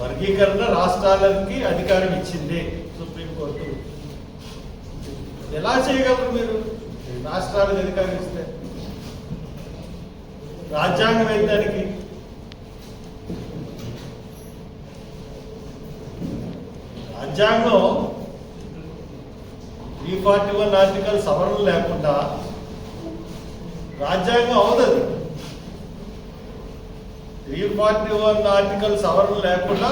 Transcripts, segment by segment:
వర్గీకరణ రాష్ట్రాలకి అధికారం ఇచ్చింది సుప్రీంకోర్టు. ఎలా చేయగలరు మీరు? రాష్ట్రాలకు అధికారం ఇస్తే. రాజ్యాంగం ఏంటి దానికి? రాజ్యాంగం త్రీ ఫార్టీ వన్ ఆర్టికల్ సవరణ లేకుండా రాజ్యాంగం అవుతుంది త్రీ ఫార్టీ వన్ ఆర్టికల్ సవరణ లేకుండా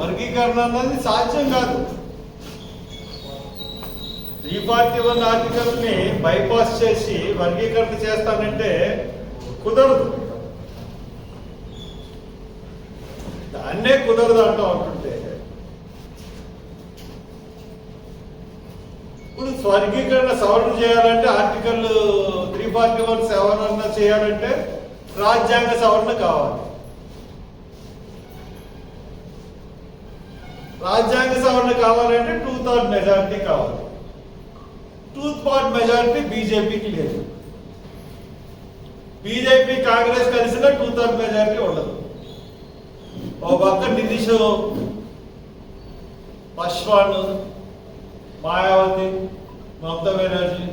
వర్గీకరణ అన్నది సాధ్యం కాదు. త్రీ ఫార్టీ వన్ ఆర్టికల్ని బైపాస్ చేసి వర్గీకరణ చేస్తానంటే కుదరదు. దాన్నే కుదరదు అంటూ ఉంటుంటే. ఇప్పుడు స్వర్గీకరణ సవరణ చేయాలంటే ఆర్టికల్ త్రీ ఫార్టీ వన్ సవరణ చేయాలంటే రాజ్యాంగ సవరణ కావాలి. రాజ్యాంగ సవరణ కావాలంటే టూ థర్డ్ మెజారిటీ కావాలి టూ థర్డ్ మెజారిటీ బీజేపీకి లేదు. బీజేపీ కాంగ్రెస్ కలిసిన టూ థర్డ్ మెజారిటీ ఉండదు. ఓ పక్క నితీష్ పశ్వాన్ మాయావతి మమతా బెనర్జీ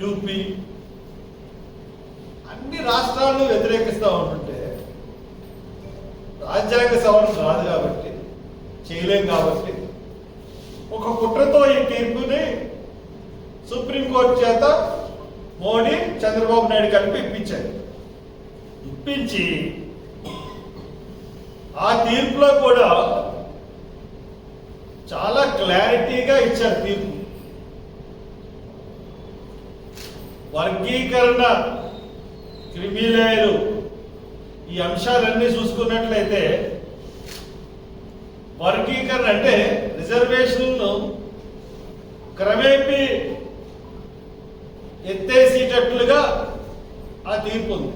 యూపీ అన్ని రాష్ట్రాలు వ్యతిరేకిస్తూ ఉంటుంటే రాజ్యాంగ సవరణ రాదు కాబట్టి. చేయలేం కాబట్టి. ఒక కుట్రతో ఈ తీర్పుని సుప్రీంకోర్టు చేత మోడీ చంద్రబాబు నాయుడు కలిపి ఇప్పించారు. ఇప్పించి ఆ తీర్పులో కూడా చాలా క్లారిటీగా ఇచ్చారు తీర్పు. వర్గీకరణ క్రిమిలేయరు. ఈ అంశాలన్నీ చూసుకున్నట్లయితే వర్గీకరణ అంటే రిజర్వేషన్లు క్రమేపీ ఎత్తేసేటట్లుగా ఆ తీర్పు ఉంది.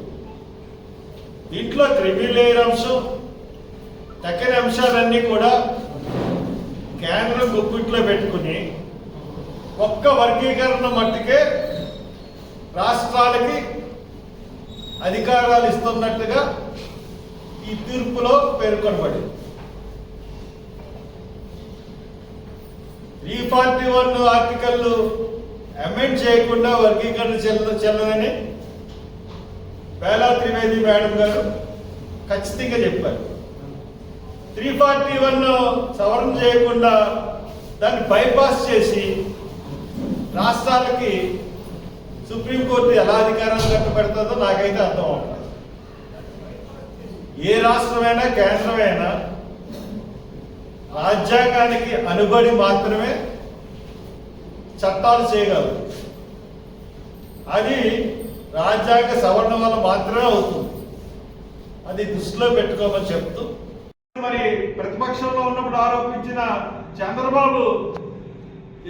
దీంట్లో క్రిమిలేయర్ అంశం తక్కని అంశాలన్నీ కూడా కేంద్రం గుప్పిట్లో పెట్టుకుని ఒక్క వర్గీకరణ మట్టుకే రాష్ట్రాలకి అధికారాలు ఇస్తున్నట్టుగా ఈ తీర్పులో పేర్కొనబడింది. Three forty one article amend చేయకుండా వర్గీకరణ చెల్ల చెల్లదని వేలా త్రివేది మేడం గారు ఖచ్చితంగా చెప్పారు. త్రీ ఫార్టీ వన్ సవరణ చేయకుండా దాన్ని బైపాస్ చేసి రాష్ట్రాలకి సుప్రీంకోర్టు ఎలా అధికారాలు కట్టబెడుతుందో నాకైతే అర్థం అవుతుంది ఏ రాష్ట్రమైనా కేంద్రమైనా రాజ్యాంగానికి అనుబడి మాత్రమే చట్టాలు చేయగలరు అది రాజ్యాంగ సవరణ వల్ల మాత్రమే అవుతుంది. అది దృష్టిలో పెట్టుకోమని చెప్తూ మరి ప్రతిపక్షంలో ఉన్నప్పుడు ఆరోపించిన చంద్రబాబు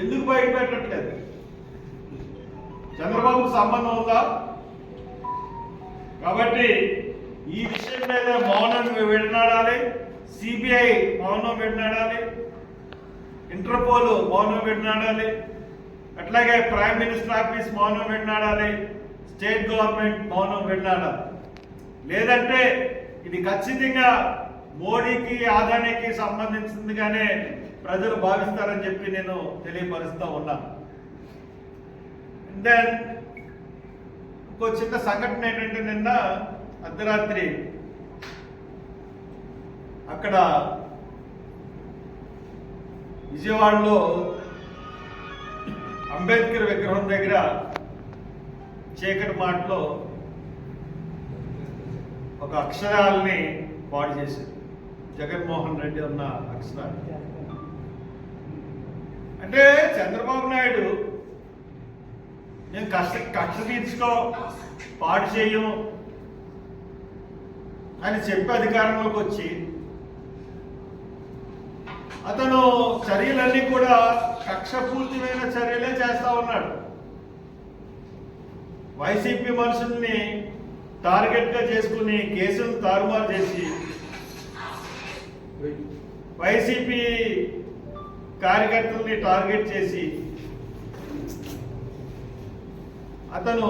ఎందుకు బయట పెట్టట్లేదు చంద్రబాబుకు సంబంధం ఉందా? కాబట్టి ఈ విషయం మీద మౌనం విడనాడాలి సిబిఐ మౌనం పెట్టినాడాలి ఇంటర్పోల్ మౌనం పెట్టినాడాలి అట్లాగే ప్రైమ్ మినిస్టర్ ఆఫీస్ మౌనం పెట్టినాడాలి స్టేట్ గవర్నమెంట్ మౌనం విడనాడాలి లేదంటే ఇది ఖచ్చితంగా మోడీకి ఆదానికి సంబంధించిందిగానే ప్రజలు భావిస్తారని చెప్పి నేను తెలియపరుస్తూ ఉన్నాను దెన్ ఇంకో చిన్న సంఘటన ఏంటంటే నిన్న అర్ధరాత్రి అక్కడ విజయవాడలో అంబేద్కర్ విగ్రహం దగ్గర చీకటి మాటలో ఒక అక్షరాలని పాడు చేశారు. జగన్మోహన్ రెడ్డి ఉన్న అక్షరాలు. అంటే చంద్రబాబు నాయుడు నేను కష్ట కక్ష తీర్చుకో పాడు చేయం అని చెప్పి అధికారంలోకి వచ్చి అతను చర్యలన్నీ కూడా కక్షపూర్తిమైన చర్యలే చేస్తా ఉన్నాడు. వైసీపీ మనుషుల్ని టార్గెట్గా చేసుకుని కేసులు తారుమారు చేసి వైసీపీ కార్యకర్తల్ని టార్గెట్ చేసి అతను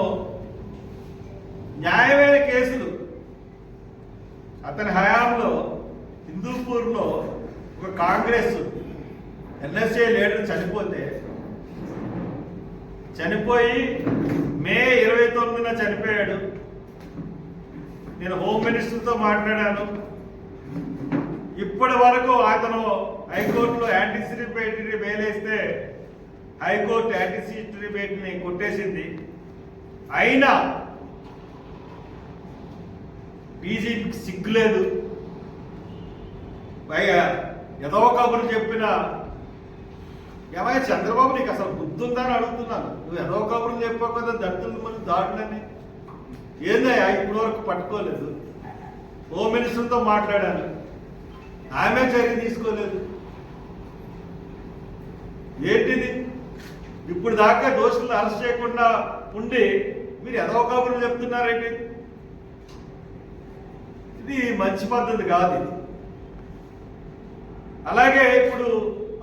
న్యాయమైన కేసులు. అతని హయాంలో హిందూపూర్లో ఒక కాంగ్రెస్ ఎన్ఎస్ఏ లీడర్ చనిపోతే చనిపోయి మే ఇరవై తొమ్మిదిన చనిపోయాడు. నేను హోమ్ మినిస్టర్తో మాట్లాడాను. ఇప్పటి వరకు అతను హైకోర్టులో యాంటిసిపేటరీ బెయిల్ హైకోర్టు యాంటిసిపేటరీని కొట్టేసింది. అయినా డీజీపీకి సిగ్గులేదు. పైగా ఏదో కబురు చెప్పిన. ఏమయ్య చంద్రబాబు నీకు అసలు బుద్ధి ఉందని అని అడుగుతున్నాను. నువ్వు ఏదో కబుర్లు చెప్పావు కదా దళితుల మంది దాడులని ఏందయ్యా ఇప్పుడు వరకు పట్టుకోలేదు హోమ్ మినిస్టర్తో మాట్లాడాను. ఆమె చర్య తీసుకోలేదు. ఏంటిది? ఇప్పుడు దాకా దోషులను అరెస్ట్ చేయకుండా ఉండి మీరు ఏదో కబుర్లు చెప్తున్నారేంటి ఇది మంచి పద్ధతి కాదు ఇది. అలాగే ఇప్పుడు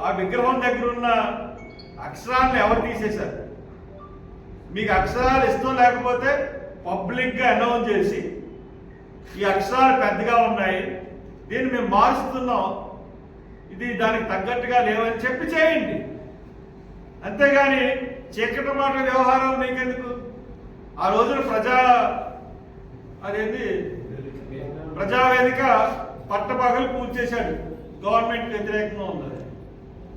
ఆ విగ్రహం దగ్గర ఉన్న అక్షరాలను ఎవరు తీసేశారు? మీకు అక్షరాలు ఇష్టం లేకపోతే పబ్లిక్గా అనౌన్స్ చేసి ఈ అక్షరాలు పెద్దగా ఉన్నాయి దీన్ని మేము మారుస్తున్నాం ఇది దానికి తగ్గట్టుగా లేవని చెప్పి చేయండి. అంతేగాని చీకటి మాట వ్యవహారం మీకెందుకు? ఆ రోజున ప్రజా అదేంటి ప్రజావేదిక పట్టపగలు పూర్తి చేశాడు. గవర్నమెంట్ వ్యతిరేకంగా ఉన్నది.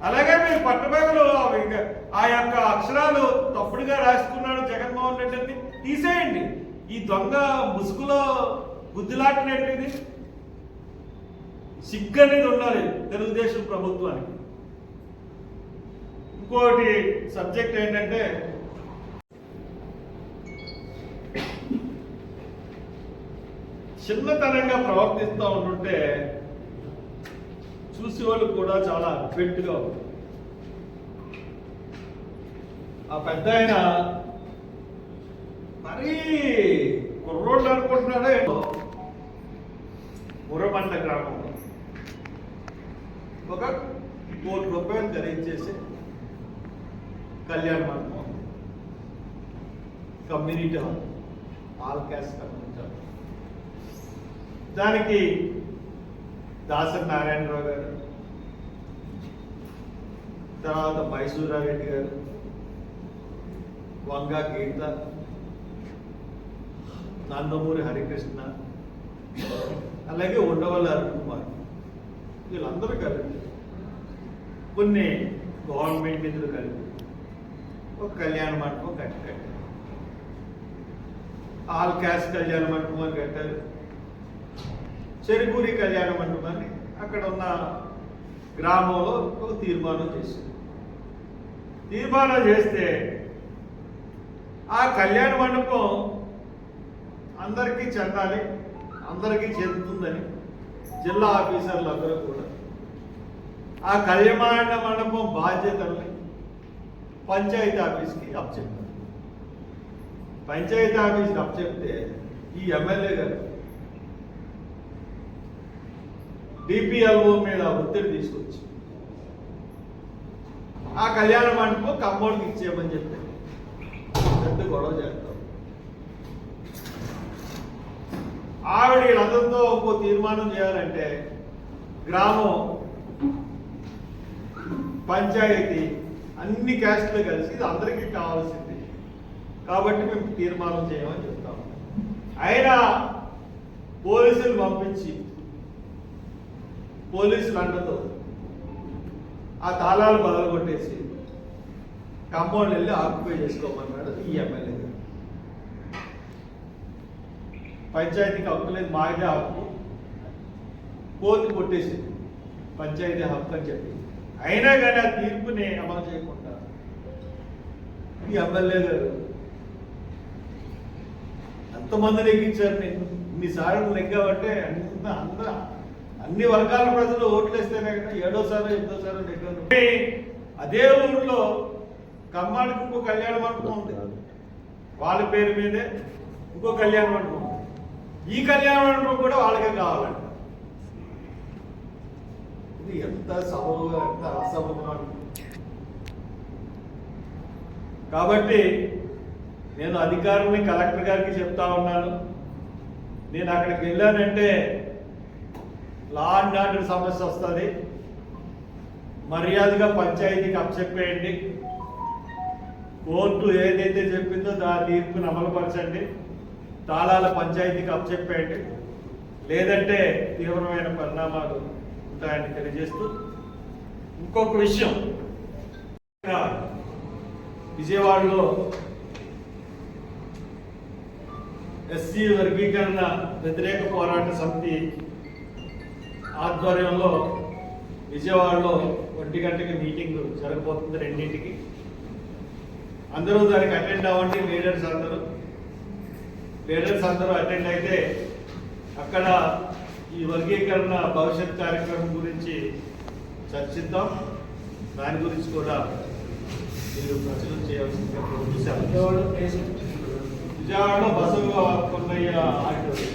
అలాగే మీరు పట్టపగలు ఇంకా ఆ యొక్క అక్షరాలు తప్పుడుగా రాసుకున్నాడు జగన్మోహన్ రెడ్డి అని తీసేయండి. ఈ దొంగ ముసుగులో గుద్దులాటినట్టు సిగ్గు అనేది ఉండాలి తెలుగుదేశం ప్రభుత్వానికి. ఇంకోటి సబ్జెక్ట్ ఏంటంటే చిన్నతనంగా ప్రవర్తిస్తూ ఉంటుంటే చూసేవాళ్ళు కూడా చాలా అఫెక్ట్గా ఉంది ఆ పెద్ద ఆయన మరీ కుర్రోళ్ళు అనుకుంటున్నాడో ఏంటో మురబండ గ్రామంలో ఒక కోటి రూపాయలు ధరించేసి కళ్యాణ మండపం. Community hall. All caste community hall. దానికి దాసరి నారాయణరావు గారు తర్వాత మైసూరారెడ్డి గారు వంగా గీత నందమూరి హరికృష్ణ అలాగే ఉండవల్లి అరుణ్ కుమార్ వీళ్ళందరూ కలిపి కొన్ని గవర్నమెంట్ నిధులు కలిపి ఒక కళ్యాణ మండపం కట్టారు. ఆల్ క్యాస్ట్ కళ్యాణ మండపం అని కట్టారు. చెరుకూరి కళ్యాణ మండపాన్ని అక్కడ ఉన్న గ్రామంలో ఒక తీర్మానం చేసింది తీర్మానం చేస్తే ఆ కళ్యాణ మండపం అందరికీ చెందాలి అందరికీ చెందుతుందని జిల్లా ఆఫీసర్లు అందరూ కూడా. ఆ కళ్యాణ మండపం బాధ్యతల్ని పంచాయతీ ఆఫీస్కి అప్పచెప్పారు పంచాయతీ ఆఫీస్కి అప్పచెప్తే ఈ ఎమ్మెల్యే గారు డిపిఎల్ఓ మీద ఒత్తిడి తీసుకొచ్చి ఆ కళ్యాణ మండపం కమ్మోడికి ఇచ్చేయమని చెప్పి పెద్ద గొడవ చేస్తాం. ఆవిడ వీళ్ళందరితో ఒక్కో తీర్మానం చేయాలంటే గ్రామం పంచాయతీ అన్ని క్యాస్ట్లు కలిసి ఇది అందరికీ కావాల్సింది. కాబట్టి మేము తీర్మానం చేయమని చెప్తాం. అయినా పోలీసులు పంపించి పోలీసులు అండతో ఆ తాళాలు బదలు కొట్టేసి కాంపౌండ్ వెళ్ళి ఆక్యుపై చేసుకోమన్నాడు ఈ ఎమ్మెల్యే గారు. పంచాయతీకి హక్కు లేదు మాదే హక్కు. కోర్టు కొట్టేసింది పంచాయతీ హక్కు అని చెప్పి. అయినా కానీ ఆ తీర్పుని అమలు చేయకుండా ఈ ఎమ్మెల్యే గారు ఎంతమంది ఎక్కించారు నేను? ఇన్నిసార్లు నెగ్గావంటే అంత అంత అన్ని వర్గాల ప్రజలు ఓట్లు వేస్తేనే కదా ఏడోసారి ఎనిమిదోసారి నెగ్గాను అదే ఊర్లో కమ్మాడికి ఇంకో కళ్యాణ మండపం ఉంది. వాళ్ళ పేరు మీదే ఇంకో కళ్యాణ మండపం ఈ కళ్యాణ మండపం కూడా వాళ్ళకే కావాలంట. ఇది ఎంత సబబుగా ఎంత అసభగా కాబట్టి నేను అధికారుల్ని కలెక్టర్ గారికి చెప్తా ఉన్నాను. నేను అక్కడికి వెళ్ళానంటే లా అండ్ ఆర్డర్ సమస్య వస్తుంది. మర్యాదగా పంచాయతీకి అప్పచెప్పేయండి. కోర్టు ఏదైతే చెప్పిందో దాని తీర్పును అమలుపరచండి తాళాల పంచాయతీకి అప్పచెప్పేయండి. లేదంటే తీవ్రమైన పరిణామాలు ఉంటాయని తెలియజేస్తూ ఇంకొక విషయం. విజయవాడలో ఎస్సీ వర్గీకరణ వ్యతిరేక పోరాట సమితి ఆధ్వర్యంలో విజయవాడలో ఒంటి గంటకి మీటింగ్ జరగబోతుంది రెండింటికి. అందరూ దానికి అటెండ్ అవ్వండి లీడర్స్ అందరూ. లీడర్స్ అందరూ అటెండ్ అయితే అక్కడ ఈ వర్గీకరణ భవిష్యత్ కార్యక్రమం గురించి చర్చిద్దాం. దాని గురించి కూడా మీరు ప్రచురణ చేయాల్సిందిగా. విజయవాడలో బసవ కొన్నయ్య ఆడిటోరియం.